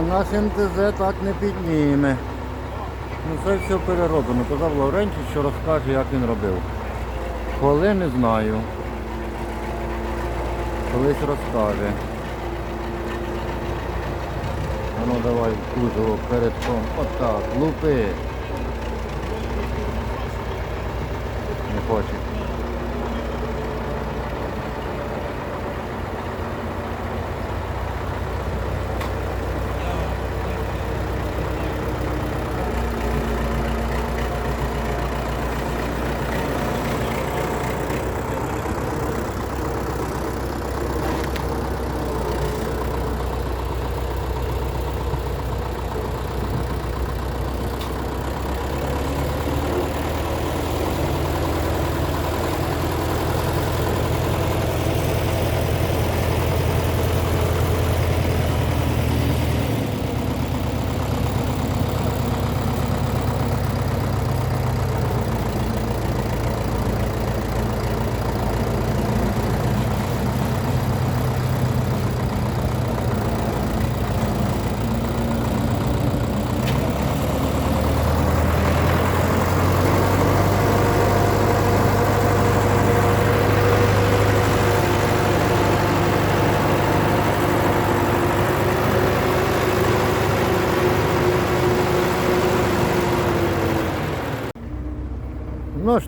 Наш МТЗ так не підніме. Ну це все перероблено. Казав Лаврентій, що розкаже, як він робив. Коли не знаю. Колись розкаже. А ну давай кузово передком. Отак, лупи. Не хоче.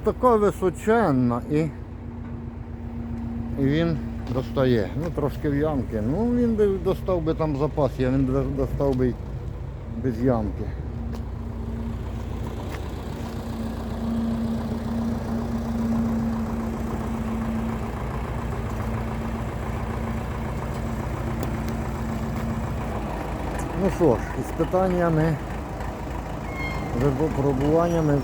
Така височенна і, і він достає. Ну трошки в ямки. Ну він би достав би там запас, я він достав би без ямки. Ну що ж, із питаннями, випробуваннями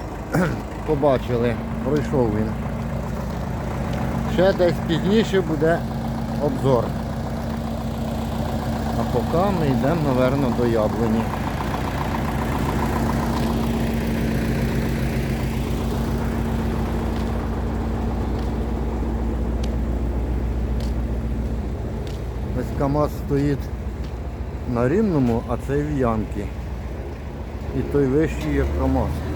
побачили, пройшов він. Ще десь пізніше буде обзор. А поки ми йдемо, мабуть, до яблуні. Ось КАМАЗ стоїть на рівному, а цей в ямці. І той вищий як КАМАЗ.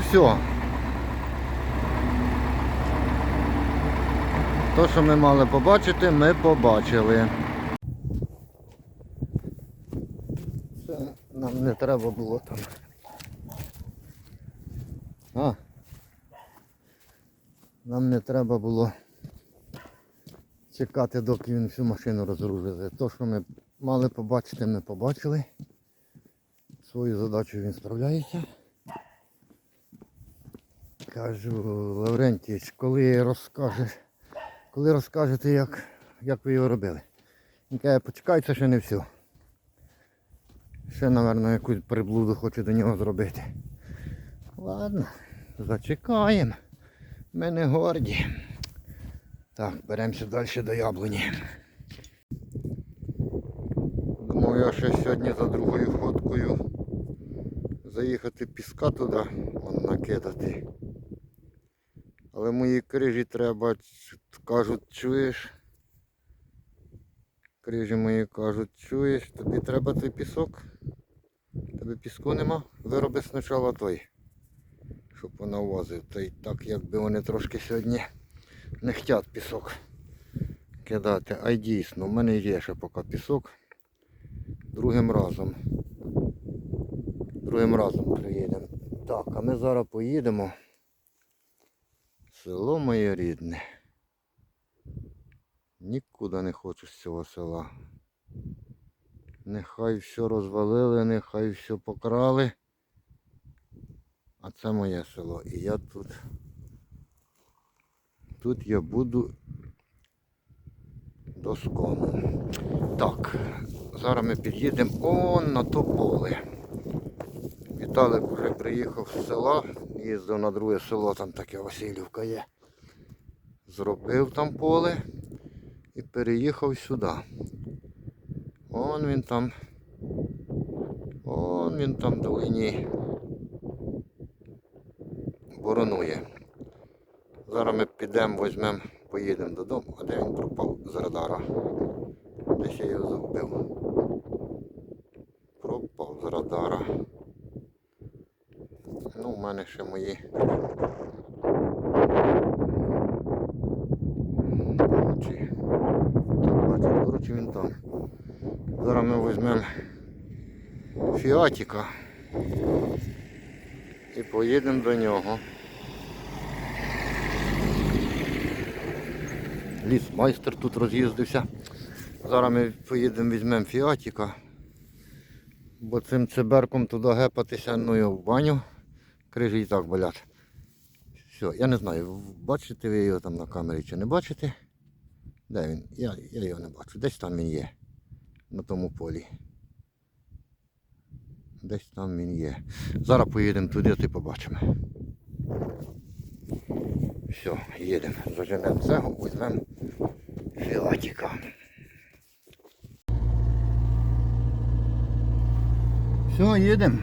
Все. То, що ми мали побачити, ми побачили. Це нам не треба було там. А. Нам не треба було чекати, доки він всю машину розгрузить. То, що ми мали побачити, ми побачили. Свою задачу він справляється. Кажу, Лаврентійович, коли розкажеш, коли розкажете, як, як ви його робили. Він каже, почекай, це ще не все. Ще, мабуть, якусь приблуду хочу до нього зробити. Ладно, зачекаємо. Ми не горді. Так, беремося далі до яблуні. Думав я ще сьогодні за другою ходкою заїхати піска туди, вон накидати. Але мої крижі треба, кажуть, чуєш. Крижі мої кажуть, чуєш, тобі треба той пісок. Тебе піску нема, вироби спочатку той, щоб вона возив. Та й так якби вони трошки сьогодні не хотять пісок кидати. А й дійсно, в мене є ще поки пісок. Другим разом. Другим разом приїдемо. Так, а ми зараз поїдемо. Село моє рідне. Нікуди не хочу з цього села. Нехай все розвалили, нехай все покрали. А це моє село. І я тут. Тут я буду доскону. Так, зараз ми під'їдемо он на то поле. Віталик вже приїхав з села, їздив на друге село, там таке Васильівка є. Зробив там поле. і переїхав сюди. Он він там. Он він там до лінії боронує. Зараз ми підемо, візьмемо, поїдемо додому, а де він пропав з радара. Десь я його загубив. Пропав з радара. Мене ще мої. Очі. Так, бачу, коротше він там. Зараз ми візьмемо фіатіка і поїдемо до нього. Лісмайстер тут роз'їздився. Зараз ми поїдемо, візьмемо фіатіка. Бо цим циберком туди гепатися, ну його в баню. Крижі і так болять. Все, я не знаю, бачите ви його там на камері чи не бачите? Де він? Я, я його не бачу. Десь там він є. На тому полі. Десь там він є. Зараз поїдемо туди, ти побачимо. Все, їдемо. Заженемо цегу, візьмемо філатіка. Все, їдемо.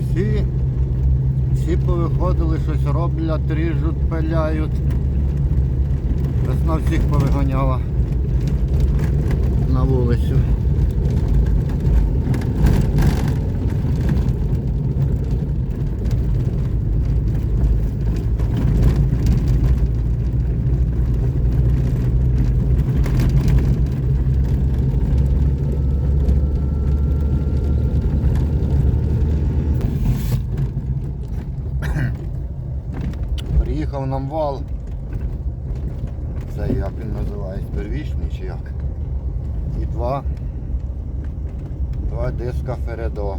Всі, всі повиходили, щось роблять, ріжуть, пиляють. Весна всіх повиганяла на вулицю. Приїхав нам вал. Це як він називається, первічний чи як? І два. Два диска Фередо.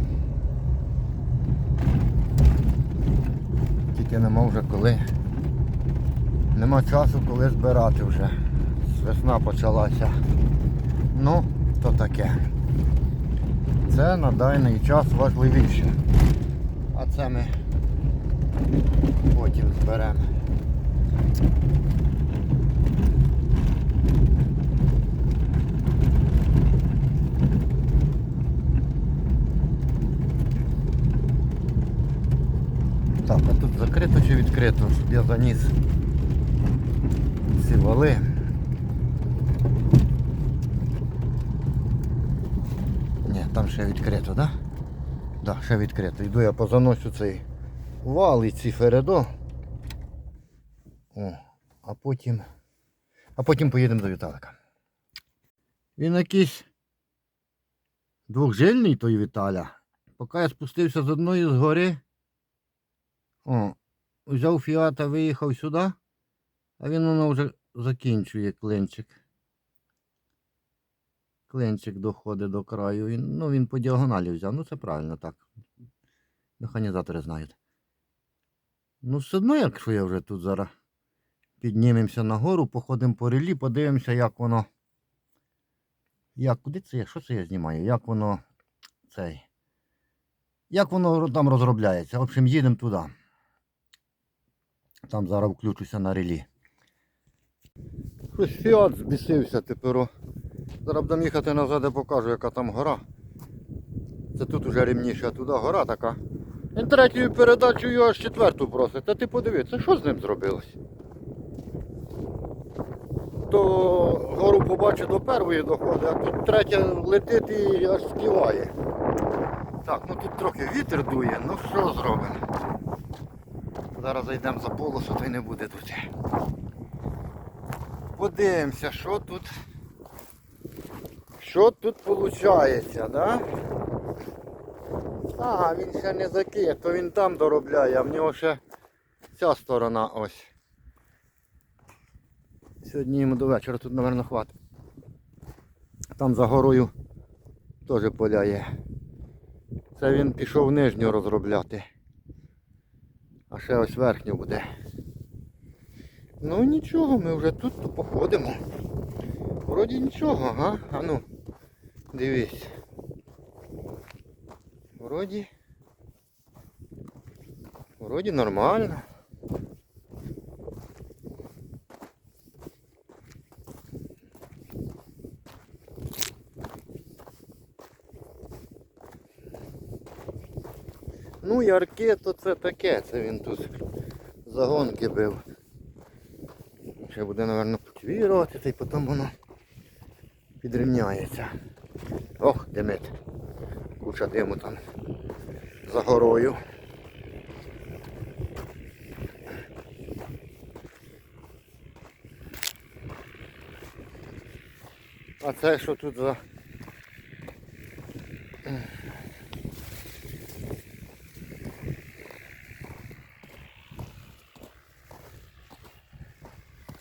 Тільки нема вже коли. Нема часу коли збирати вже. Весна почалася. Ну, то таке. Це на даний час важливіше. А це ми потім зберемо. Так, а тут відкрито, щоб я заніс ці вали. Ні, там ще відкрито, так? Да? Так, да, ще відкрито. Йду я позаносю цей вал і ці фередо. О, а потім. А потім поїдемо до Віталика. Він якийсь двохжильний той Віталя. Поки я спустився з одної з гори. О, взяв фіата, виїхав сюди, а він воно вже закінчує клинчик. Клинчик доходить до краю. Він, ну, він по діагоналі взяв. Ну це правильно так. Механізатори знають. Ну, все одно, якщо я вже тут зараз піднімемося нагору, походимо по релі, подивимося, як воно. Як, куди це я? Що це я знімаю? Як воно цей. Як воно там розробляється? В общем, їдемо туди. Там зараз включуся на релі. Щось фіат збісився тепер. Зараз будемо їхати назад, я покажу, яка там гора. Це тут уже рівніше, а туди гора така. Він третю передачу його аж четверту просить. Та ти подивися, що з ним зробилось? То гору побачив до першої доходить, а тут третя летить і аж співає. Так, ну тут трохи вітер дує, ну що зробимо? Зараз зайдемо за полосу, то й не буде тут. Подивимося, що тут. Що тут виходить, да? А, він ще не закид, то він там доробляє, а в нього ще ця сторона ось. Сьогодні йому до вечора тут, мабуть, хватить. Там за горою теж поля є. Це він пішов нижню розробляти. А ще ось верхню буде. Ну нічого, ми вже тут походимо. Вроді нічого, га? А ну, дивись. Вроді. Вроді нормально. Ну, ярке, то це таке, це він тут загонки бив. Ще буде, мабуть, потвірувати, та й потім воно підрівняється. Ох, димить. Куча диму там за горою. А це що тут за...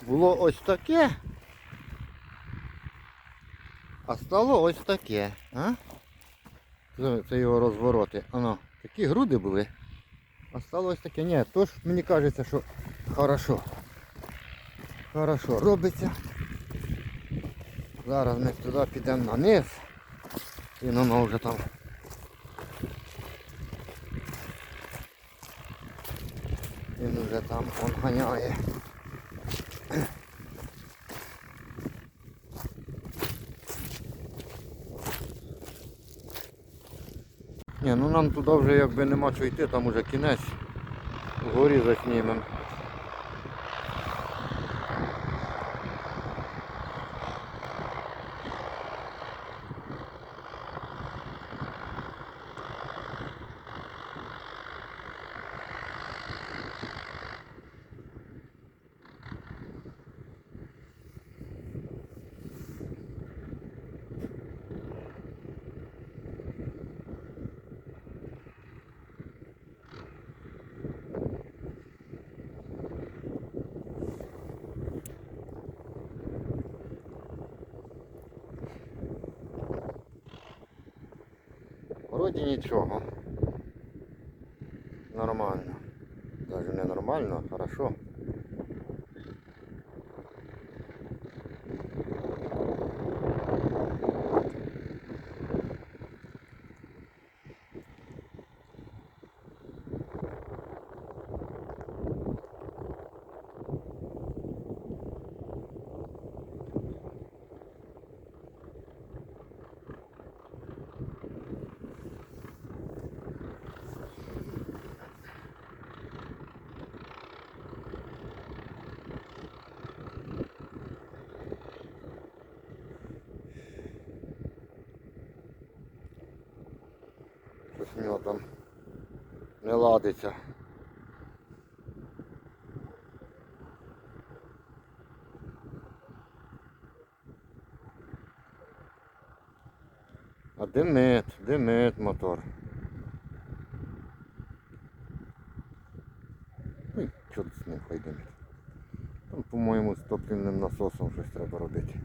Було ось таке. А стало ось таке. А? Це, його розвороти. Ано, такі груди були. А стало ось таке. Ні, то ж мені кажеться, що хорошо. Хорошо робиться. Зараз ми туди підемо на низ. І воно вже там. Він вже там он ганяє. Ну нам туди вже якби нема чого йти, там уже кінець. Вгорі заснімемо. Вроді нічого. Нормально. Даже не нормально, а хорошо. Щось в нього там не ладиться. А димит, димит мотор. Ой, чорт з ним хай димить. Там, по-моєму, з топливним насосом щось треба робити.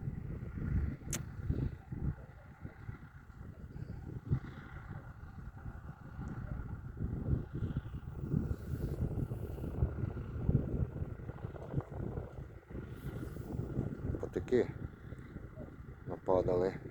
Потики нападали.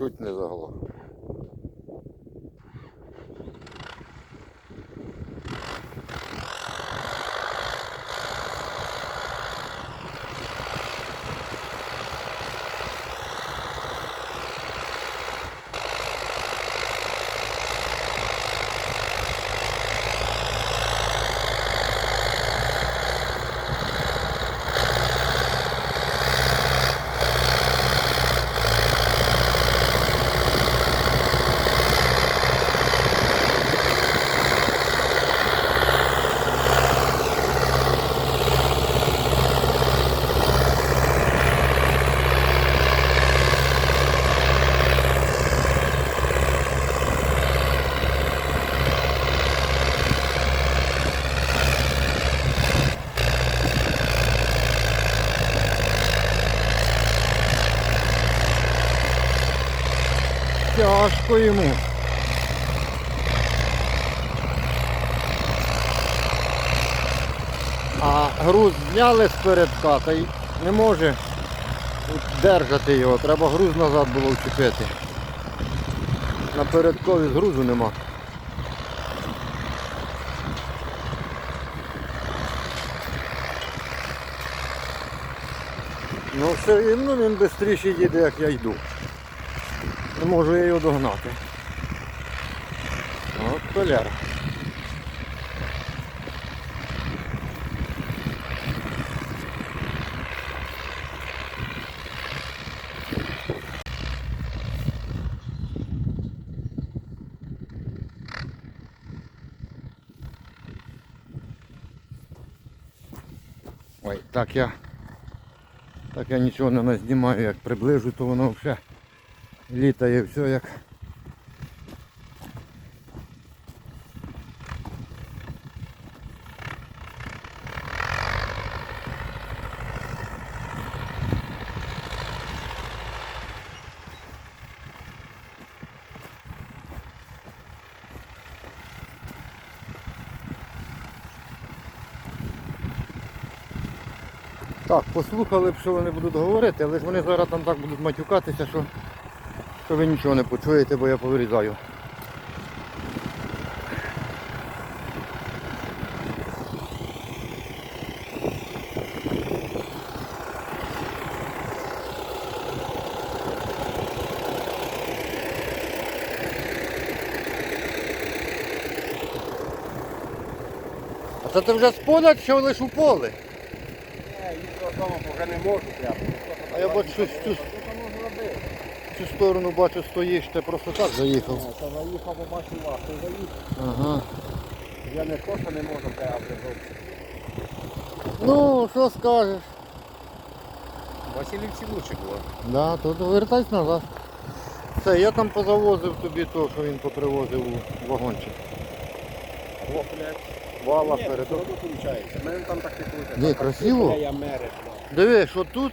Чуть не заглох. Йому. А груз зняли з передка, та й не може держати його. Треба груз назад було вчепити. На передкові грузу нема. Ну все рівно він швидше їде, як я йду. Не можу я його догнати. От толяр. Ой, так я так я нічого не назнімаю, як приближу, то воно вже літає все як. Так, послухали б, що вони будуть говорити, але ж вони зараз там так будуть матюкатися, що, що ви нічого не почуєте, бо я повирізаю. А це ти вже з поля чи лише у поле? Я їх вдома вже не можу прямо. А я бачу, щось сторону бачу стоїш, ти просто так заїхав. Це заїхав, побачив вас, це заїхав. Ага. Я не то, що не можу прямо зовсім. Ну, що скажеш? Васильівці лучше було. Да, то вертайся назад. Все, я там позавозив тобі то, що він попривозив у вагончик. О, блядь. Вала Ні, перед. все одно виходить. Мене там так не крутить. Ні, красиво. Я мери, блядь. Диви, що тут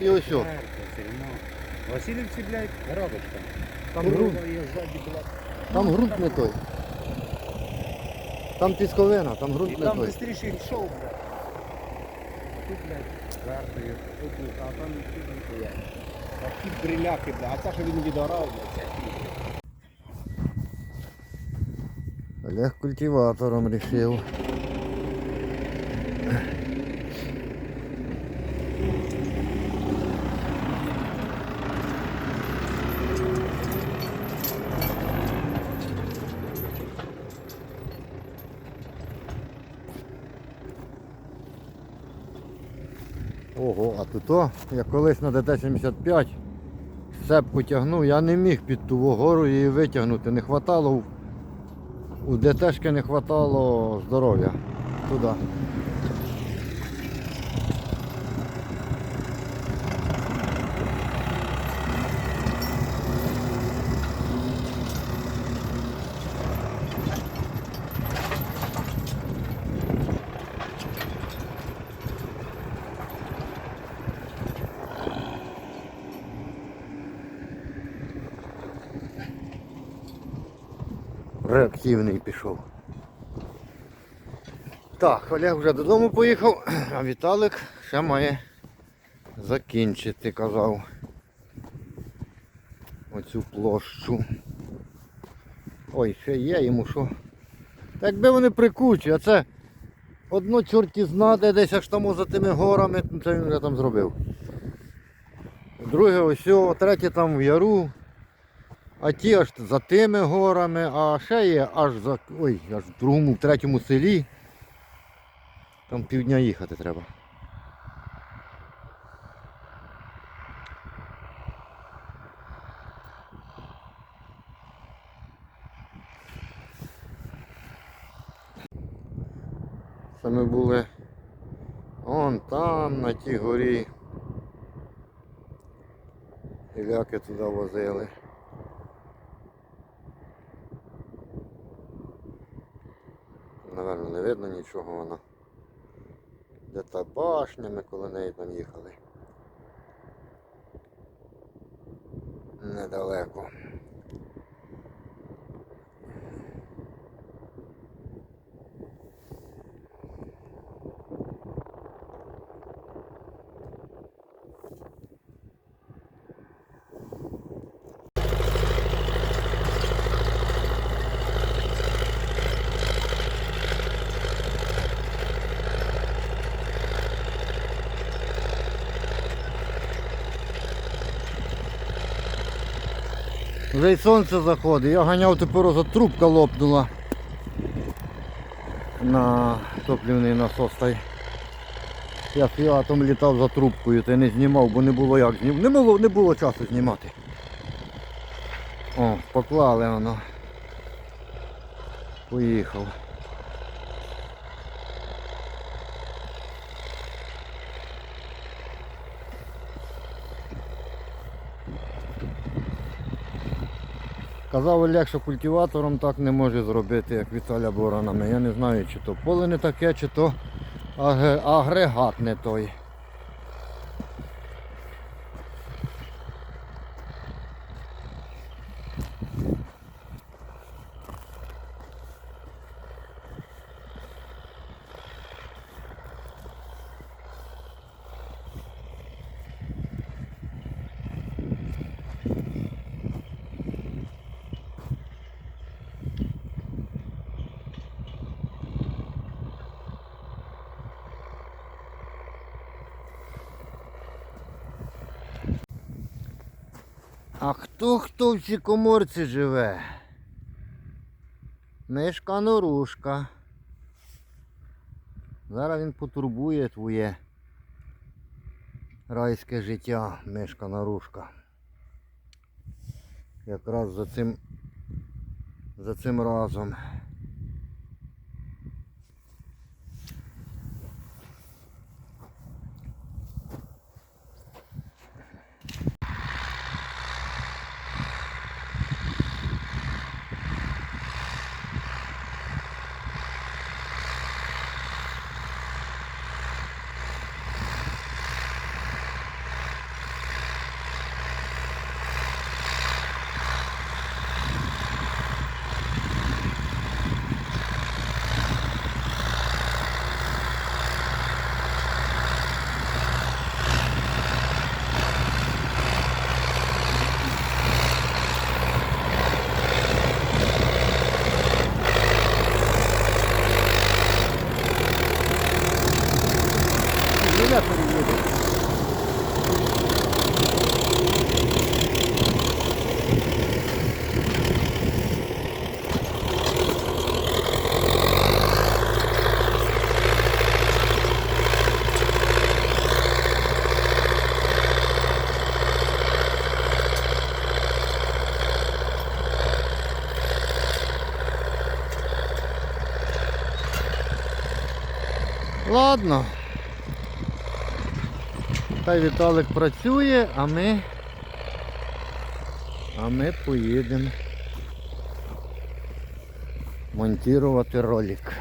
і ось. о. Васильівці, блядь, коробочка. Там ґрунт, є ззаді, блядь. там ґрунт не той. Там пісковина, там І ґрунт не там той. швидше йшов, блядь. Тут, блядь, жартою. Тут, а там тут ніхуя. Такі бриляки, блядь. А це, що він відорав, блядь, це фігня. Олег культиватором рішив. Ого, а тут то, я колись на ДТ-75 сепку тягнув, я не міг під ту гору її витягнути, не хватало у ДТшки не хватало здоров'я туди. Пішов. Так, Олег вже додому поїхав, а Віталик ще має закінчити, казав. оцю площу. Ой, ще є йому що. Якби вони прикучі, а це одно чорті знаде десь аж там за тими горами, це він вже там зробив. Друге ось, третє там в яру. А ті аж за тими горами, а ще є аж за. Ой, аж в другому, в третьому селі. Там півдня їхати треба. Це ми були вон там, на тій горі. Іляки туди возили. Наверно, не видно нічого воно. Де та башня, ми коли неї там їхали. Недалеко. Вже й сонце заходить. Я ганяв тепер за трубка лопнула на топлівний насос. Я фіатом літав за трубкою та не знімав, бо не було як знімати. Не було, не було часу знімати. О, поклали воно. Поїхав. Казав Олег, що культиватором так не може зробити, як Віталя Боранами. Я не знаю, чи то поле не таке, чи то агрегат не той. А хто хто в цій коморці живе? Мишка норушка. Зараз він потурбує твоє райське життя, мишка норушка. Якраз за цим за цим разом. Генератор їде. Ладно. Хай Віталик працює, а ми. А ми поїдемо монтувати ролик.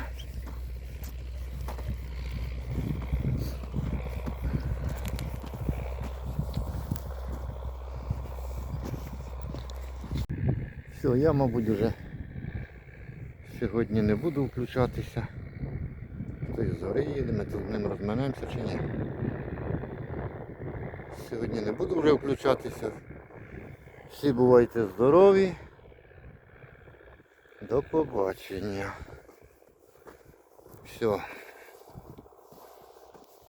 Все, я, мабуть, вже сьогодні не буду включатися. Приїде, ми тут з ним розминемося чи ні. Сьогодні не буду вже включатися. Всі бувайте здорові. До побачення. Все.